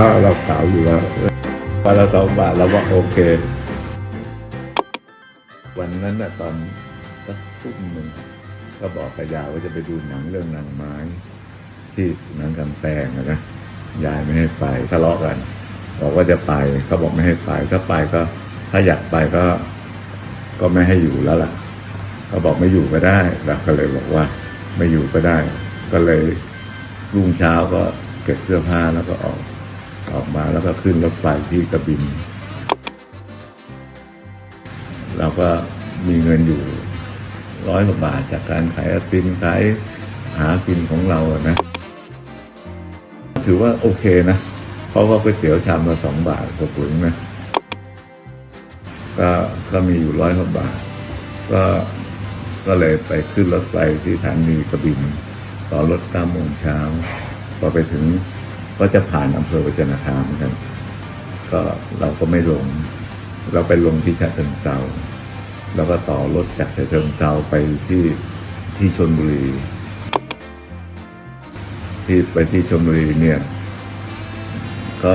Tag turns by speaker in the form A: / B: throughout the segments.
A: อ้าวเราเก่าอยู่แล้ววันละสองบาทเราว่าโอเค วันนั้นน่ะตอนสักทุ่มหนึ่งก็บอกกับยายว่าจะไปดูหนังเรื่องนางไม้ ที่หนังกำแพงนะยายไม่ให้ไปทะเลาะกัน บอกว่าจะไปเขาบอกไม่ให้ไปถ้าไปก็ ถ้าอยากไปก็ ก็ไม่ให้อยู่แล้วล่ะเขาบอกไม่อยู่ก็ได้เราก็เลยบอกว่าไม่อยู่ก็ได้ ก็เลยรุ่งเช้าก็เก็บเสื้อผ้าแล้วก็ออก ออกมาแล้วก็ขึ้นรถไฟที่กระบินเราก็มีเงินอยู่ร้อยกว่าบาทจากการขายไอติมขายหากินของเราอะนะ ถือว่าโอเคนะ เพราะว่าก๋วยเตี๋ยวชามละสองบาทกว่าถึงนะก็ก็มีอยู่ร้อยกว่าบาท ก็ก็เลยไปขึ้นรถไฟที่สถานีกระบิน ต่อรถเก้าโมงเช้าพอไปถึง ก็จะผ่านอำเภอวัจนาคามเหมือนกันก็เราก็ไม่ลง เราไปลงที่ฉะเชิงเซาแล้วก็ต่อรถจากฉะเชิงเซาไปที่ที่ชนบุรี ที่ไปที่ชลบุรีเนี่ย ก็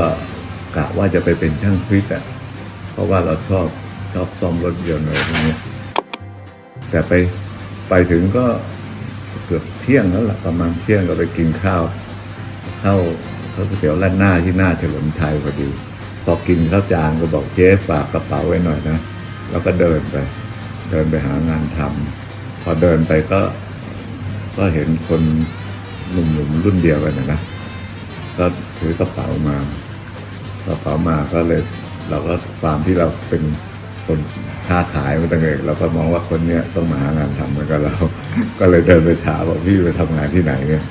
A: กะว่าจะไปเป็นช่างฟิตอะเพราะว่าเราชอบชอบซ่อมรถยนต์อะไรพวกนี้แต่ไปไปถึงก็เกือบเที่ยงแล้วล่ะประมาณเที่ยงก็ไปกินข้าว เข้า เขาก๋วยเตี๋ยวร้านหน้าที่หน้าเฉลิมไทยพอดีพอกินข้าวจานก็บอกเจ๊ฝากกระเป๋าไว้หน่อยนะ แล้วก็เดินไป เดินไปหางานทำพอเดินไปก็ ก็เห็นคนหนุ่มๆรุ่นเดียวกันนะก็ถือกระเป๋ามากระเป๋ามาก็เลย เราก็ความที่เราเป็นคนค้าขายมาตั้งแต่เด็กเราก็มองว่าคนเนี้ยต้องมาหางานทำเหมือนกับเรา ก็เลยเดินไปถามว่าพี่ไปทำงานที่ไหนเนี่ย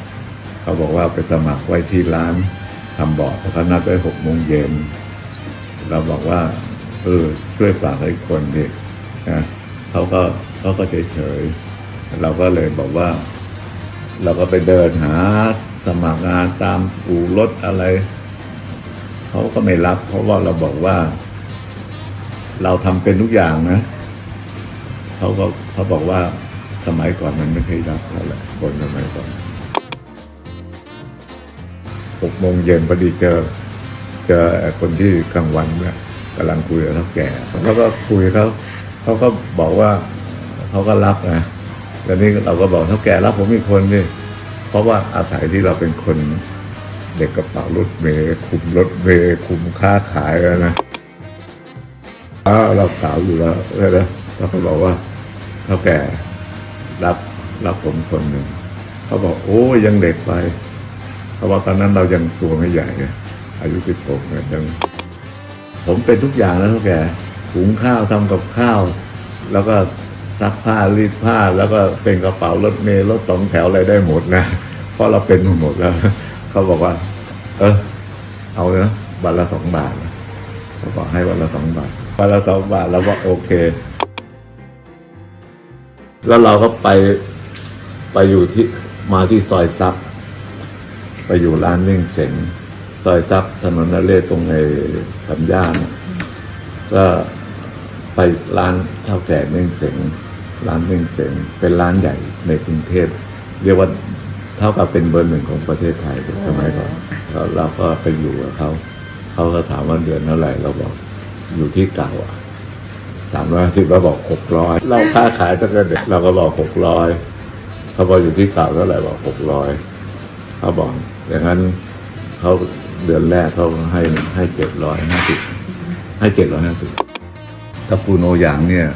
A: เขาบอกว่าไปสมัครไว้ที่ร้านทำบอร์ดเขานัดไว้หกโมงเย็นเราบอกว่าเออช่วยฝากให้คนดินะเขาก็เขาก็เฉยเฉยเราก็เลยบอกว่า เราก็ไปเดินหาสมัครงานตามอู่รถอะไรเขาก็ไม่รับ เพราะว่าเราบอกว่า เราทำเป็นทุกอย่างนะเขาก็เขาบอกว่าสมัยก่อนมันไม่เคยรับเท่าไหร่คนสมัยก่อน หกโมงเย็นพอดีเจอเจอคนที่กลางวันเนี่ยกำลังคุยกับเท่าแก่เขาก็คุยเขาเขาก็บอกว่าเขาก็รับนะแล้วนี่เราก็บอกเท่าแก่รับผมอีกคนนี่เพราะว่าอาศัยที่เราเป็นคนเด็กกระเป๋ารถเมย์คุมรถเมย์คุมค้าขายแล้วนะอ้าวเราเก่าอยู่แล้วแล้วเราก็บอกว่าเท่าแก่รับรับผมคนหนึ่งเขาบอกโอ้ยังเด็กไป ราะว่าตอนนั้นเรายังตัวไม่ใหญ่ไงอายุสิบหกเนี่ยยัง ผมเป็นทุกอย่างแล้วท่าแกหุงข้าวทำกับข้าว แล้วก็ซักผ้ารีดผ้าแล้วก็เป็นกระเป๋ารถเมล์รถสองแถวอะไรได้หมดนะเพราะเราเป็นหมดแล้วเขาบอกว่า เออเอาเนะวันละสองบาทเขาบอกให้วันละสองบาทวันละสองบาทแล้วว่าโอเค แล้วเราก็ไปไปอยู่ที่มาที่ซอยซับ อยู่ร้านเม่งเสงซอยซับถนนนเรศตรงในสัญญาณก็ไปร้านเท่าแก่เม่งเสงร้านเม่งเสงเป็นร้านใหญ่ในกรุงเทพเรียกว่าเท่ากับเป็นเบอร์หนึ่งของประเทศไทยสมัยก่อนแล้วเราก็ไปอยู่กับเขาเขาก็ถามว่าเดือนเท่าไหร่เราบอกอยู่ที่เก่าอะสามร้อยสิบเราบอกหกร้อยเราค้าขายตั้งแต่เด็กเราก็บอกหกร้อยเขาบอกอยู่ที่เก่าเท่าไหร่บอกหกร้อยเขาบอก อย่างนั้นเขาเดือนแรกเขาให้ให้เจ็ดร้อยห้าสิบให้เจ็ดร้อยห้าสิบตระกูลโอหยางเนี่ย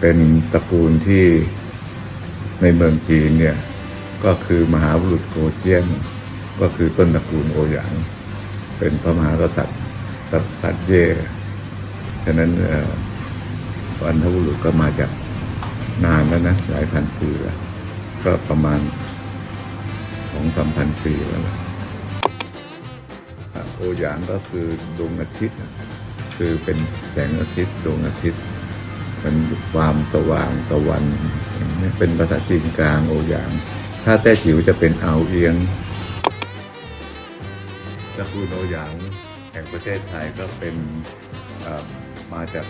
A: เป็นตระกูลที่ในเมืองจีนเนี่ย ก็คือมหาบุรุษโกเจียน ก็คือต้นตระกูลโอหยาง เป็นพระมหากษัตริย์ตัดตัดเย่ฉะนั้นอันทบุรุษก็มาจากนานแล้วนะหลายพันปีแล้วก็ประมาณ องสามพันปีแล้วนะโอหยางก็คือดวงอาทิตย์ คือเป็นแสงอาทิตย์ดวงอาทิตย์มันความสว่างตะวันนี้เป็นภาษาจีนกลางโอหยาง ถ้าแต้จิ๋วจะเป็นเอาเอียงตระกูลโอหยางแห่งประเทศไทยก็เป็นมาจาก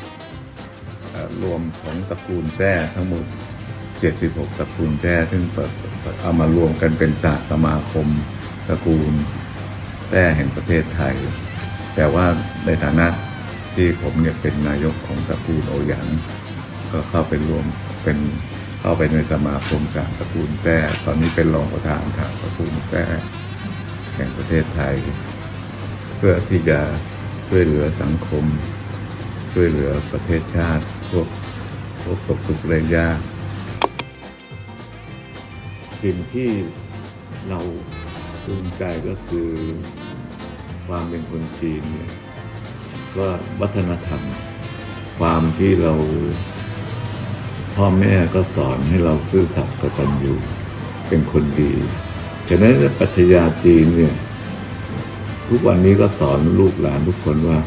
A: รวมของตระกูลแต้ทั้งหมด 76ตระกูลแท้ซึ่งเปิดเอามารวมกันเป็นศาสตร์สมาคมตระกูลแต้แห่งประเทศไทย แต่ว่าในฐานะที่ผมเนี่ยเป็นนายกของตระกูลโอหยางก็เข้าไปรวมเป็นเข้าไปในสมาคมการตระกูลแต้ตอนนี้เป็นรองประธานทางตระกูลแต้แห่งประเทศไทย เพื่อที่จะช่วยเหลือสังคม ช่วยเหลือประเทศชาติพวกพวกตกทุกข์ได้ยาก สิ่งที่เราภูมิใจก็คือความเป็นคนจีนเนี่ยก็วัฒนธรรม ความที่เรา พ่อแม่ก็สอนให้เราซื่อสัตย์กตัญญูเป็นคนดีฉะนั้นปัชญาจีนเนี่ยทุกวันนี้ก็สอนลูกหลานทุกคนว่า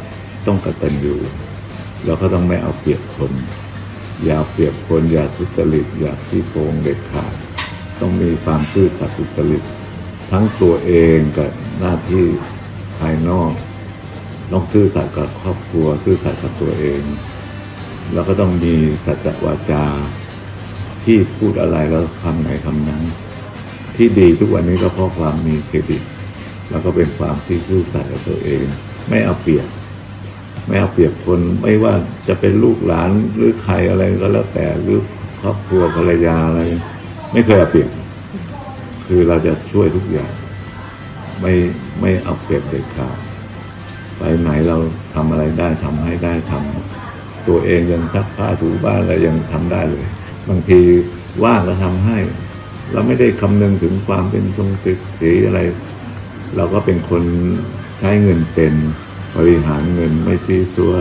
A: ต้องกตัญญูเราก็ต้องไม่เอาเปรียบคน อย่าเอาเปรียบคน อย่าทุจริตอย่าที่โกงเด็ดขาด ต้องมีความซื่อสัตย์สุจริตทั้งตัวเองกับหน้าที่ภายนอกต้องซื่อสัตย์กับครอบครัว ซื่อสัตย์กับตัวเอง แล้วก็ต้องมีสัจจวาจา ที่พูดอะไรแล้วคำไหนคำนั้น ที่ดีทุกวันนี้ก็เพราะความมีเครดิต แล้วก็เป็นความที่ซื่อสัตย์กับตัวเอง ไม่เอาเปรียบไม่เอาเปรียบคนไม่ว่าจะเป็นลูกหลานหรือใครอะไรก็แล้วแต่หรือครอบครัวภรรยาอะไร ไม่เคยเอาเปรียบคือเราจะช่วยทุกอย่าง ไม่ไม่เอาเปรียบเด็ดขาดไปไหนเราทำอะไรได้ทำให้ได้ทำตัวเองยังซักผ้าถูบ้านอะไรยังทำได้เลย บางทีว่างก็ทำให้ เราไม่ได้คำนึงถึงความเป็นตรงติดสีอะไร เราก็เป็นคนใช้เงินเป็นบริหารเงินไม่ซีซัว